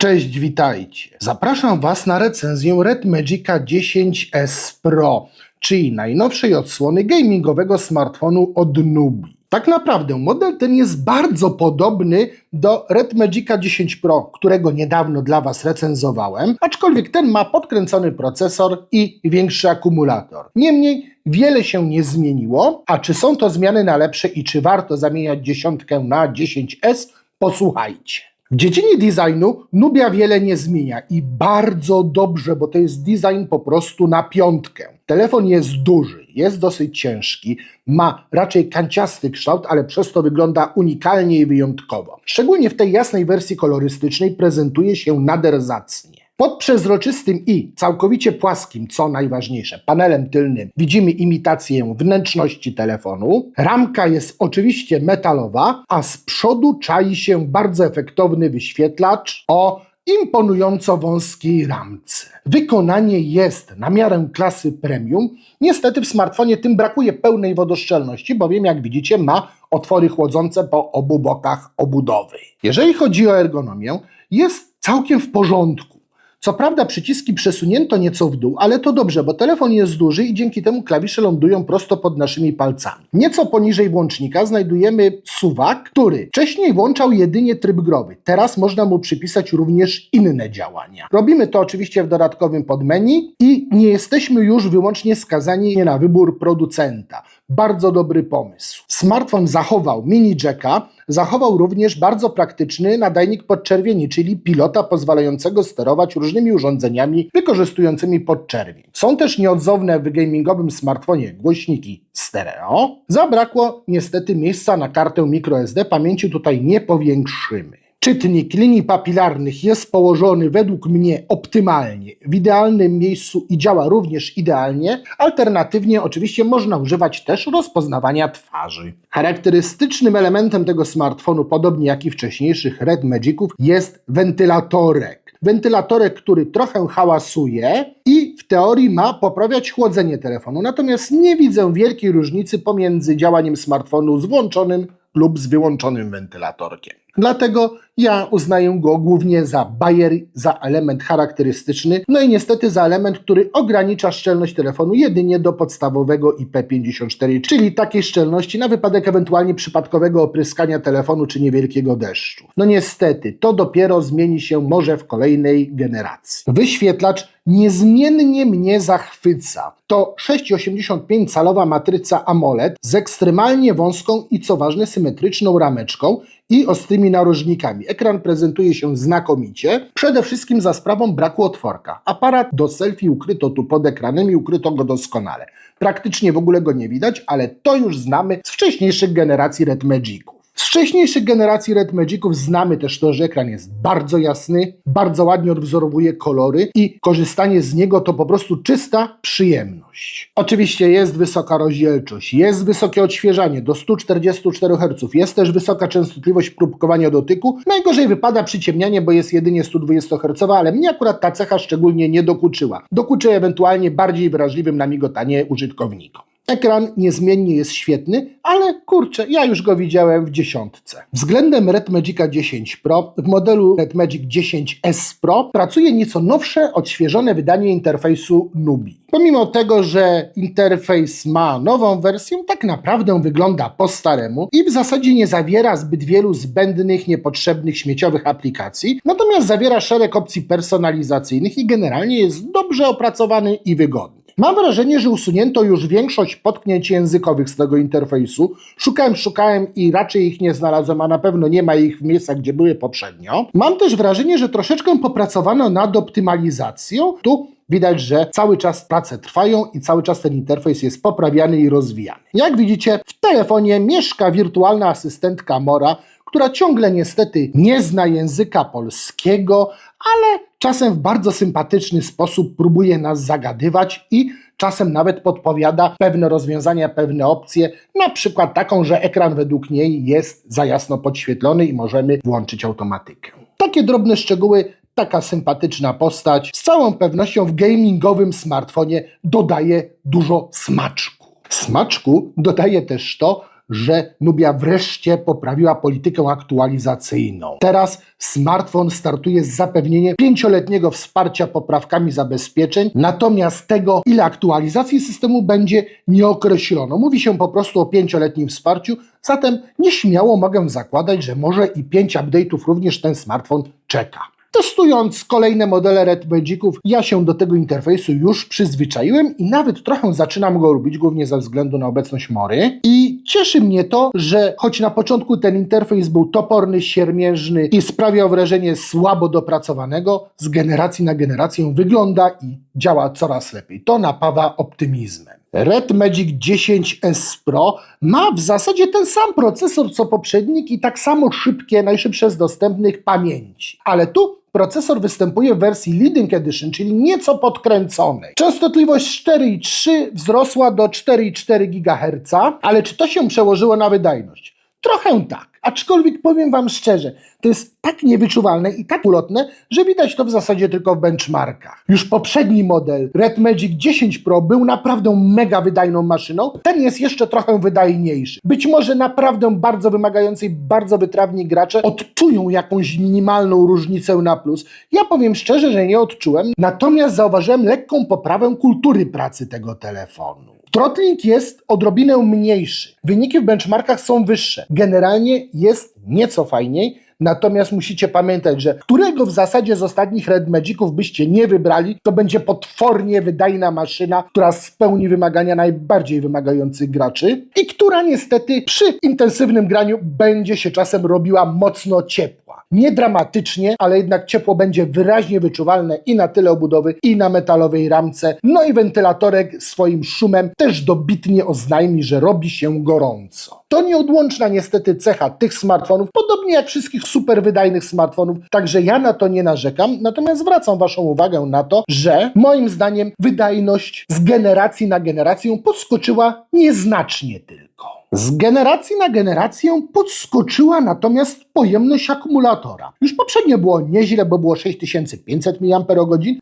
Cześć, witajcie. Zapraszam Was na recenzję Red Magica 10S Pro, czyli najnowszej odsłony gamingowego smartfonu od Nubi. Tak naprawdę model ten jest bardzo podobny do Red Magica 10 Pro, którego niedawno dla Was recenzowałem, aczkolwiek ten ma podkręcony procesor i większy akumulator. Niemniej wiele się nie zmieniło, a czy są to zmiany na lepsze i czy warto zamieniać dziesiątkę na 10S? Posłuchajcie. W dziedzinie designu Nubia wiele nie zmienia i bardzo dobrze, bo to jest design po prostu na piątkę. Telefon jest duży, jest dosyć ciężki, ma raczej kanciasty kształt, ale przez to wygląda unikalnie i wyjątkowo. Szczególnie w tej jasnej wersji kolorystycznej prezentuje się nader zacnie. Pod przezroczystym i całkowicie płaskim, co najważniejsze, panelem tylnym widzimy imitację wnętrzności telefonu. Ramka jest oczywiście metalowa, a z przodu czai się bardzo efektowny wyświetlacz o imponująco wąskiej ramce. Wykonanie jest na miarę klasy premium. Niestety w smartfonie tym brakuje pełnej wodoszczelności, bowiem jak widzicie ma otwory chłodzące po obu bokach obudowy. Jeżeli chodzi o ergonomię, jest całkiem w porządku. Co prawda przyciski przesunięto nieco w dół, ale to dobrze, bo telefon jest duży i dzięki temu klawisze lądują prosto pod naszymi palcami. Nieco poniżej włącznika znajdujemy suwak, który wcześniej włączał jedynie tryb growy. Teraz można mu przypisać również inne działania. Robimy to oczywiście w dodatkowym podmenu i nie jesteśmy już wyłącznie skazani na wybór producenta. Bardzo dobry pomysł. Smartfon zachował mini jacka, zachował również bardzo praktyczny nadajnik podczerwieni, czyli pilota pozwalającego sterować różnymi urządzeniami wykorzystującymi podczerwień. Są też nieodzowne w gamingowym smartfonie głośniki stereo. Zabrakło niestety miejsca na kartę microSD, pamięci tutaj nie powiększymy. Czytnik linii papilarnych jest położony według mnie optymalnie, w idealnym miejscu i działa również idealnie. Alternatywnie oczywiście można używać też rozpoznawania twarzy. Charakterystycznym elementem tego smartfonu, podobnie jak i wcześniejszych Red Magiców, jest wentylatorek. Wentylatorek, który trochę hałasuje i w teorii ma poprawiać chłodzenie telefonu. Natomiast nie widzę wielkiej różnicy pomiędzy działaniem smartfonu z włączonym lub z wyłączonym wentylatorkiem. Dlatego ja uznaję go głównie za bajer, za element charakterystyczny, no i niestety za element, który ogranicza szczelność telefonu jedynie do podstawowego IP54, czyli takiej szczelności na wypadek ewentualnie przypadkowego opryskania telefonu czy niewielkiego deszczu. No niestety, to dopiero zmieni się może w kolejnej generacji. Wyświetlacz niezmiennie mnie zachwyca. To 6,85 calowa matryca AMOLED z ekstremalnie wąską i co ważne symetryczną rameczką i ostrymi narożnikami. Ekran prezentuje się znakomicie, przede wszystkim za sprawą braku otworka. Aparat do selfie ukryto tu pod ekranem i ukryto go doskonale. Praktycznie w ogóle go nie widać, ale to już znamy z wcześniejszych generacji Red Magiców. Z wcześniejszych generacji Red Magiców znamy też to, że ekran jest bardzo jasny, bardzo ładnie odwzorowuje kolory i korzystanie z niego to po prostu czysta przyjemność. Oczywiście jest wysoka rozdzielczość, jest wysokie odświeżanie do 144 Hz, jest też wysoka częstotliwość próbkowania dotyku. Najgorzej wypada przyciemnianie, bo jest jedynie 120 Hz, ale mnie akurat ta cecha szczególnie nie dokuczyła. Dokuczy ewentualnie bardziej wrażliwym na migotanie użytkownikom. Ekran niezmiennie jest świetny, ale kurczę, ja już go widziałem w dziesiątce. Względem Red Magica 10 Pro w modelu Red Magic 10S Pro pracuje nieco nowsze, odświeżone wydanie interfejsu Nubi. Pomimo tego, że interfejs ma nową wersję, tak naprawdę wygląda po staremu i w zasadzie nie zawiera zbyt wielu zbędnych, niepotrzebnych, śmieciowych aplikacji, natomiast zawiera szereg opcji personalizacyjnych i generalnie jest dobrze opracowany i wygodny. Mam wrażenie, że usunięto już większość potknięć językowych z tego interfejsu. Szukałem, szukałem i raczej ich nie znalazłem, a na pewno nie ma ich w miejscach, gdzie były poprzednio. Mam też wrażenie, że troszeczkę popracowano nad optymalizacją. Tu widać, że cały czas prace trwają i cały czas ten interfejs jest poprawiany i rozwijany. Jak widzicie, w telefonie mieszka wirtualna asystentka Mora, która ciągle niestety nie zna języka polskiego, ale czasem w bardzo sympatyczny sposób próbuje nas zagadywać i czasem nawet podpowiada pewne rozwiązania, pewne opcje, na przykład taką, że ekran według niej jest za jasno podświetlony i możemy włączyć automatykę. Takie drobne szczegóły taka sympatyczna postać z całą pewnością w gamingowym smartfonie dodaje dużo smaczku. Smaczku dodaje też to, że Nubia wreszcie poprawiła politykę aktualizacyjną. Teraz smartfon startuje z zapewnieniem pięcioletniego wsparcia poprawkami zabezpieczeń, natomiast tego, ile aktualizacji systemu będzie, nie określono. Mówi się po prostu o pięcioletnim wsparciu, zatem nieśmiało mogę zakładać, że może i pięć update'ów również ten smartfon czeka. Testując kolejne modele Red Magiców, ja się do tego interfejsu już przyzwyczaiłem i nawet trochę zaczynam go lubić, głównie ze względu na obecność Mory. I cieszy mnie to, że choć na początku ten interfejs był toporny, siermiężny i sprawiał wrażenie słabo dopracowanego, z generacji na generację wygląda i działa coraz lepiej. To napawa optymizmem. Red Magic 10S Pro ma w zasadzie ten sam procesor co poprzednik i tak samo szybkie, najszybsze z dostępnych pamięci. Ale tu procesor występuje w wersji Leading Edition, czyli nieco podkręconej. Częstotliwość 4,3 wzrosła do 4,4 GHz, ale czy to się przełożyło na wydajność? Trochę tak. Aczkolwiek powiem Wam szczerze, to jest tak niewyczuwalne i tak ulotne, że widać to w zasadzie tylko w benchmarkach. Już poprzedni model Red Magic 10 Pro był naprawdę mega wydajną maszyną. Ten jest jeszcze trochę wydajniejszy. Być może naprawdę bardzo wymagający i bardzo wytrawni gracze odczują jakąś minimalną różnicę na plus. Ja powiem szczerze, że nie odczułem, natomiast zauważyłem lekką poprawę kultury pracy tego telefonu. Throttling jest odrobinę mniejszy. Wyniki w benchmarkach są wyższe. Generalnie jest nieco fajniej, natomiast musicie pamiętać, że którego w zasadzie z ostatnich Red Magiców byście nie wybrali, to będzie potwornie wydajna maszyna, która spełni wymagania najbardziej wymagających graczy i która niestety przy intensywnym graniu będzie się czasem robiła mocno ciepła. Nie dramatycznie, ale jednak ciepło będzie wyraźnie wyczuwalne i na tyle obudowy, i na metalowej ramce. No i wentylatorek swoim szumem też dobitnie oznajmi, że robi się gorąco. To nieodłączna niestety cecha tych smartfonów, podobnie jak wszystkich super wydajnych smartfonów, także ja na to nie narzekam, natomiast zwracam Waszą uwagę na to, że moim zdaniem wydajność z generacji na generację podskoczyła nieznacznie tylko. Z generacji na generację podskoczyła natomiast pojemność akumulatora. Już poprzednio było nieźle, bo było 6500 mAh,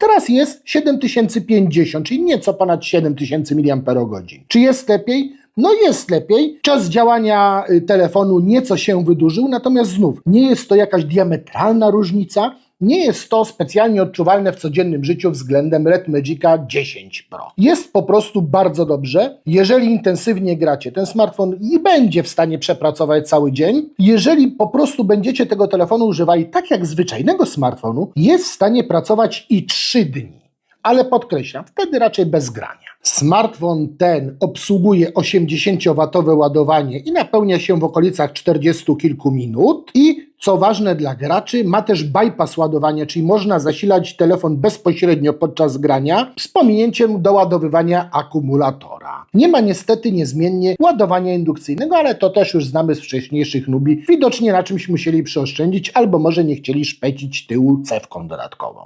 teraz jest 7050, czyli nieco ponad 7000 mAh. Czy jest lepiej? No jest lepiej. Czas działania y, telefonu nieco się wydłużył, natomiast znów nie jest to jakaś diametralna różnica. Nie jest to specjalnie odczuwalne w codziennym życiu względem Red Magica 10 Pro. Jest po prostu bardzo dobrze. Jeżeli intensywnie gracie, ten smartfon i będzie w stanie przepracować cały dzień. Jeżeli po prostu będziecie tego telefonu używali tak jak zwyczajnego smartfonu, jest w stanie pracować i 3 dni. Ale podkreślam, wtedy raczej bez grania. Smartfon ten obsługuje 80W ładowanie i napełnia się w okolicach 40 kilku minut i co ważne dla graczy, ma też bypass ładowania, czyli można zasilać telefon bezpośrednio podczas grania z pominięciem doładowywania akumulatora. Nie ma niestety niezmiennie ładowania indukcyjnego, ale to też już znamy z wcześniejszych nubi. Widocznie na czymś musieli przeoszczędzić, albo może nie chcieli szpecić tyłu cewką dodatkową.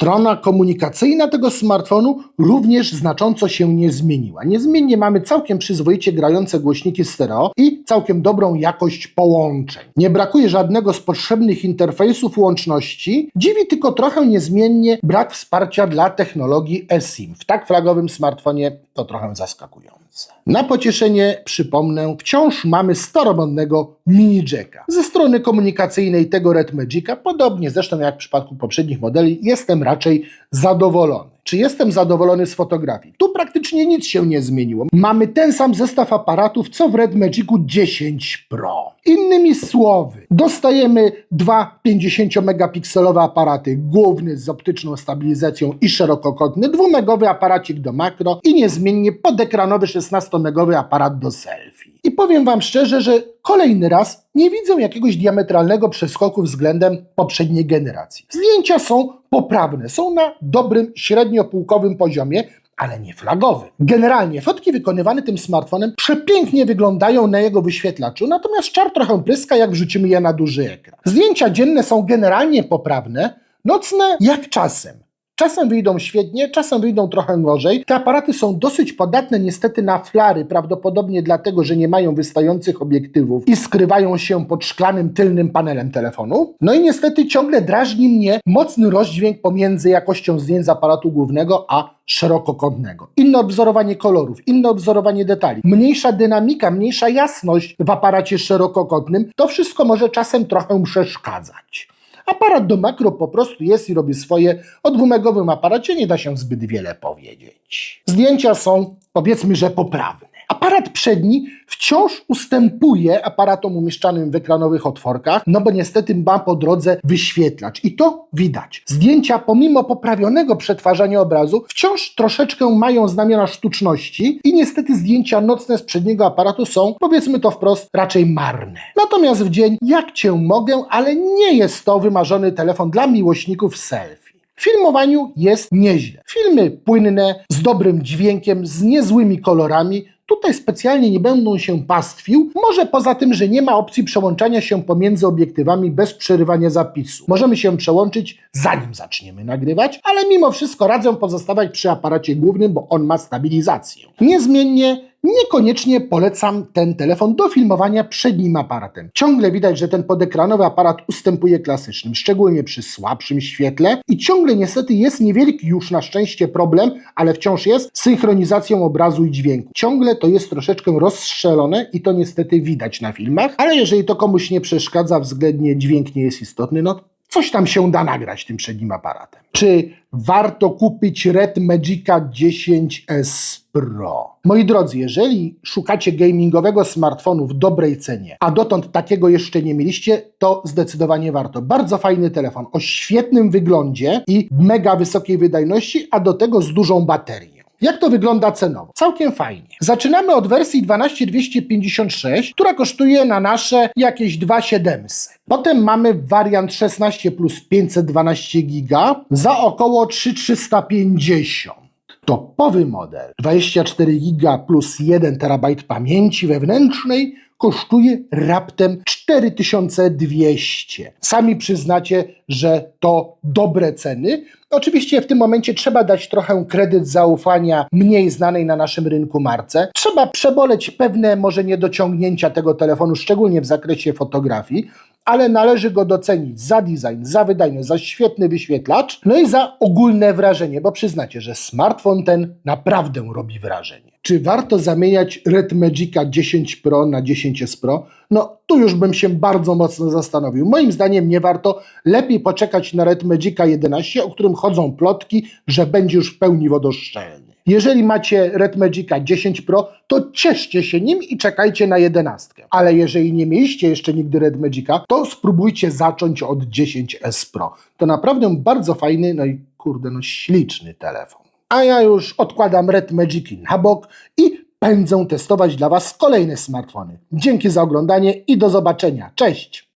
Strona komunikacyjna tego smartfonu również znacząco się nie zmieniła. Niezmiennie mamy całkiem przyzwoicie grające głośniki stereo i całkiem dobrą jakość połączeń. Nie brakuje żadnego z potrzebnych interfejsów łączności. Dziwi tylko trochę niezmiennie brak wsparcia dla technologii eSIM. W tak flagowym smartfonie to trochę zaskakujące. Na pocieszenie przypomnę, wciąż mamy staromodnego mini jacka. Ze strony komunikacyjnej tego Red Magica, podobnie zresztą jak w przypadku poprzednich modeli, jestem raczej zadowolony. Czy jestem zadowolony z fotografii? Tu praktycznie nic się nie zmieniło. Mamy ten sam zestaw aparatów, co w Red Magicu 10 Pro. Innymi słowy, dostajemy dwa 50-megapikselowe aparaty, główny z optyczną stabilizacją i szerokokątny, dwumegowy aparacik do makro i niezmiennie podekranowy 16-megowy aparat do selfie. I powiem Wam szczerze, że kolejny raz nie widzę jakiegoś diametralnego przeskoku względem poprzedniej generacji. Zdjęcia są poprawne, są na dobrym, średniopółkowym poziomie, ale nie flagowym. Generalnie fotki wykonywane tym smartfonem przepięknie wyglądają na jego wyświetlaczu, natomiast czar trochę pryska, jak wrzucimy je na duży ekran. Zdjęcia dzienne są generalnie poprawne, nocne jak czasem. Czasem wyjdą świetnie, czasem wyjdą trochę gorzej. Te aparaty są dosyć podatne niestety na flary, prawdopodobnie dlatego, że nie mają wystających obiektywów i skrywają się pod szklanym tylnym panelem telefonu. No i niestety ciągle drażni mnie mocny rozdźwięk pomiędzy jakością zdjęć z aparatu głównego a szerokokątnego. Inne odwzorowanie kolorów, inne odwzorowanie detali, mniejsza dynamika, mniejsza jasność w aparacie szerokokątnym, to wszystko może czasem trochę przeszkadzać. Aparat do makro po prostu jest i robi swoje. O dwumegowym aparacie nie da się zbyt wiele powiedzieć. Zdjęcia są, powiedzmy, że poprawne. Aparat przedni wciąż ustępuje aparatom umieszczanym w ekranowych otworkach, no bo niestety ma po drodze wyświetlacz i to widać. Zdjęcia pomimo poprawionego przetwarzania obrazu wciąż troszeczkę mają znamiona sztuczności i niestety zdjęcia nocne z przedniego aparatu są, powiedzmy to wprost, raczej marne. Natomiast w dzień jak cię mogę, ale nie jest to wymarzony telefon dla miłośników selfie. Filmowaniu jest nieźle. Filmy płynne, z dobrym dźwiękiem, z niezłymi kolorami. Tutaj specjalnie nie będą się pastwił, może poza tym, że nie ma opcji przełączania się pomiędzy obiektywami bez przerywania zapisu. Możemy się przełączyć zanim zaczniemy nagrywać, ale mimo wszystko radzę pozostawać przy aparacie głównym, bo on ma stabilizację. Niezmiennie Niekoniecznie polecam ten telefon do filmowania przednim aparatem. Ciągle widać, że ten podekranowy aparat ustępuje klasycznym, szczególnie przy słabszym świetle i ciągle niestety jest niewielki już na szczęście problem, ale wciąż jest synchronizacją obrazu i dźwięku. Ciągle to jest troszeczkę rozstrzelone i to niestety widać na filmach, ale jeżeli to komuś nie przeszkadza, względnie dźwięk nie jest istotny, no coś tam się da nagrać tym przednim aparatem. Czy warto kupić Red Magica 10S Pro? Moi drodzy, jeżeli szukacie gamingowego smartfonu w dobrej cenie, a dotąd takiego jeszcze nie mieliście, to zdecydowanie warto. Bardzo fajny telefon o świetnym wyglądzie i mega wysokiej wydajności, a do tego z dużą baterią. Jak to wygląda cenowo? Całkiem fajnie. Zaczynamy od wersji 12256, która kosztuje na nasze jakieś 2700. Potem mamy wariant 16 plus 512 giga za około 3350. Topowy model 24 giga plus 1 terabajt pamięci wewnętrznej kosztuje raptem 4200. Sami przyznacie, że to dobre ceny. Oczywiście w tym momencie trzeba dać trochę kredyt zaufania mniej znanej na naszym rynku marce. Trzeba przeboleć pewne może niedociągnięcia tego telefonu, szczególnie w zakresie fotografii, ale należy go docenić za design, za wydajność, za świetny wyświetlacz, no i za ogólne wrażenie, bo przyznacie, że smartfon ten naprawdę robi wrażenie. Czy warto zamieniać Red Magica 10 Pro na 10S Pro? No tu już bym się bardzo mocno zastanowił. Moim zdaniem nie warto. Lepiej poczekać na Red Magica 11, o którym chodzą plotki, że będzie już w pełni wodoszczelny. Jeżeli macie Red Magica 10 Pro, to cieszcie się nim i czekajcie na 11. Ale jeżeli nie mieliście jeszcze nigdy Red Magica, to spróbujcie zacząć od 10S Pro. To naprawdę bardzo fajny, no i kurde, no śliczny telefon. A ja już odkładam Red Magiki na bok i pędzę testować dla Was kolejne smartfony. Dzięki za oglądanie i do zobaczenia. Cześć!